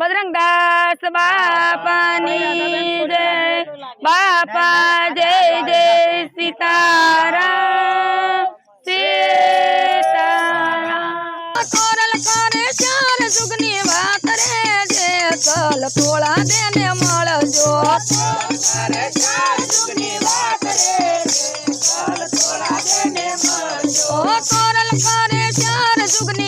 बजरंग दास बापानी जय। बापा जय जय सितारा तोरल करे चार बात रे देने मल जो चार बात रे देने मल जो। करे चार सुगनी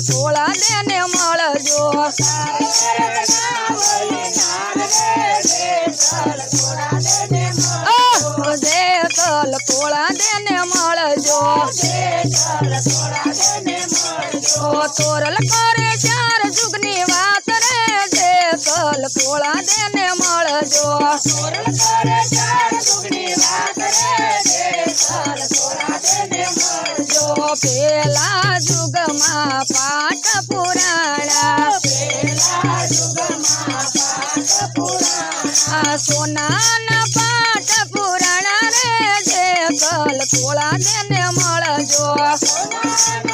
થોડા દેને મળજો કલ થોડા દેને મળજો તોરલ કરે ચાર જુગની વાત રે જે કલ દેને મળજો જો. પેલા પાઠ પુરાણા. આ સોનાના પાઠ પુરાણા રે જે કલ થોડા દેને મળજો. જો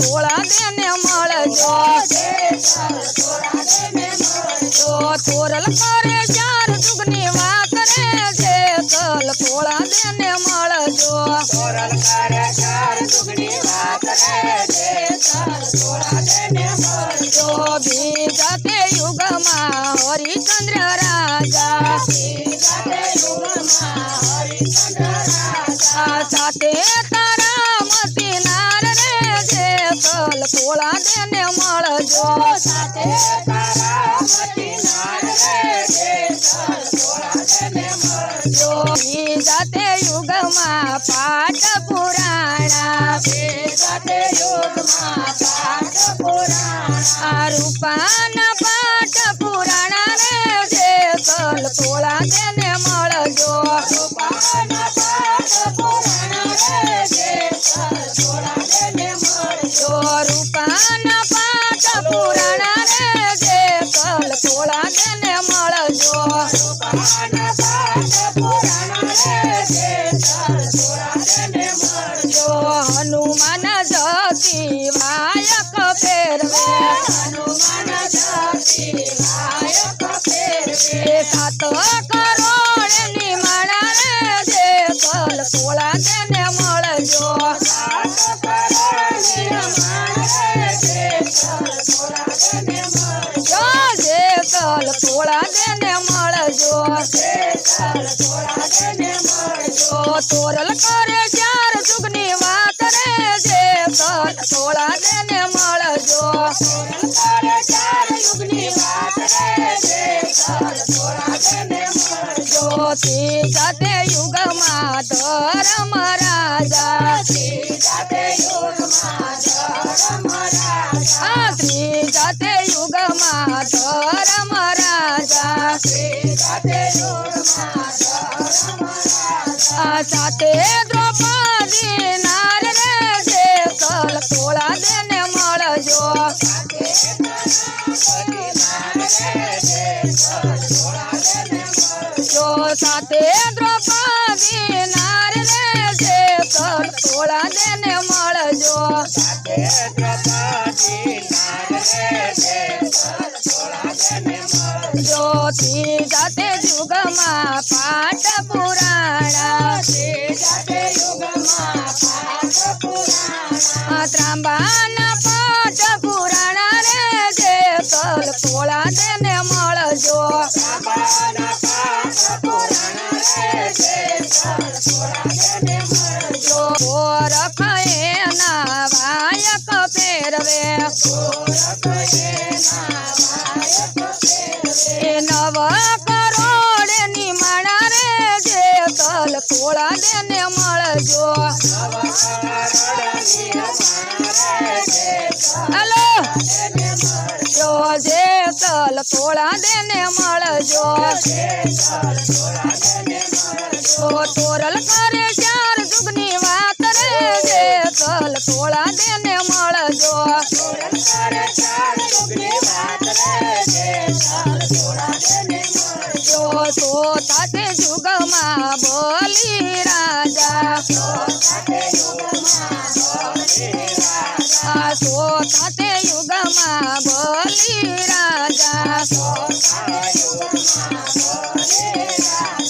थोड़ा देने मर जो जो तोरल करे चार दुगनी वा करे जे कल थोड़ा देने मर जो तोरल करे चार दुगनी वा करे जे थोड़ा देने जो भी के युग मा हरिचंद्र राजा बीजा युग मा हरिचंद्र राजा साथे तारा કલ થોડા દેને મળજો જો બીજા તે યુગમાં પાઠ પુરાણા આ રૂપાના પાઠ પુરાણા રે જે કલ થોડા દેને મળજો જો હનુમાન જતી વાયક ફેરવે એ સાત કરોડની માણા રે જે કલ થોડા તેને મળજો જો જે કલ થોડા તેને મળજો જો તોરલ કરે ચાર સુગની વાત રે જે તોળા દેને તે યુગમાં ધર્મ રાજા. ત્રીજા તે યુગમાં ધર્મ રાજા. સાથે દ્રૌપદી દ્રૌપદી નારને જે કર થોડા દેને મળજો જ્યોતિ જાતે યુગમાં પાઠ પુરાણા ત્રાંબાના પાઠ પુરાણા રે જે કલ થોડા દેને જો ઓરખ દેને વાયક ફેરવે એ નવ કરોડની માણા રે તલ તોળા તેને મળજો. ઓ તોરલ કરે ચાર જુગની વાત રે જે તલ તોળા તેને મળજો. બોલી રાજા.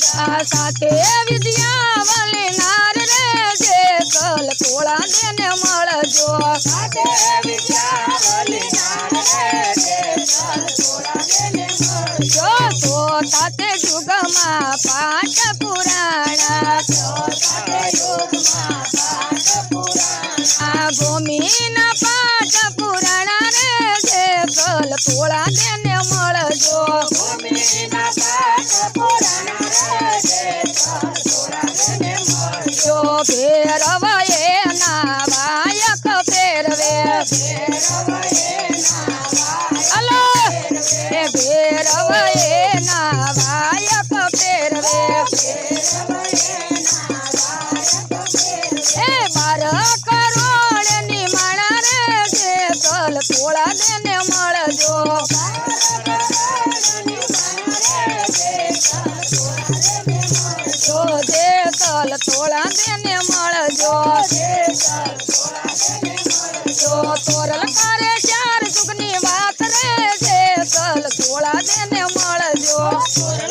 आशा साथे विद्या वाले नार रे जे कल कोड़ा देने मर जो आशा के विद्या वाले नार रे जे कल तोड़ा देने मळ जो तो ताते जुगमा पाठ पुराणा जो ताते जुगमा पाठ पुराणा भूमि न पाठ पुराणा रे जे कल कोड़ा देने मर जो भूमि न पाठ पुराणा ફેરવયે ના વાયક ફેરવે હલો ફેરવયે ના વાયક ફેરવે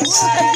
Yes.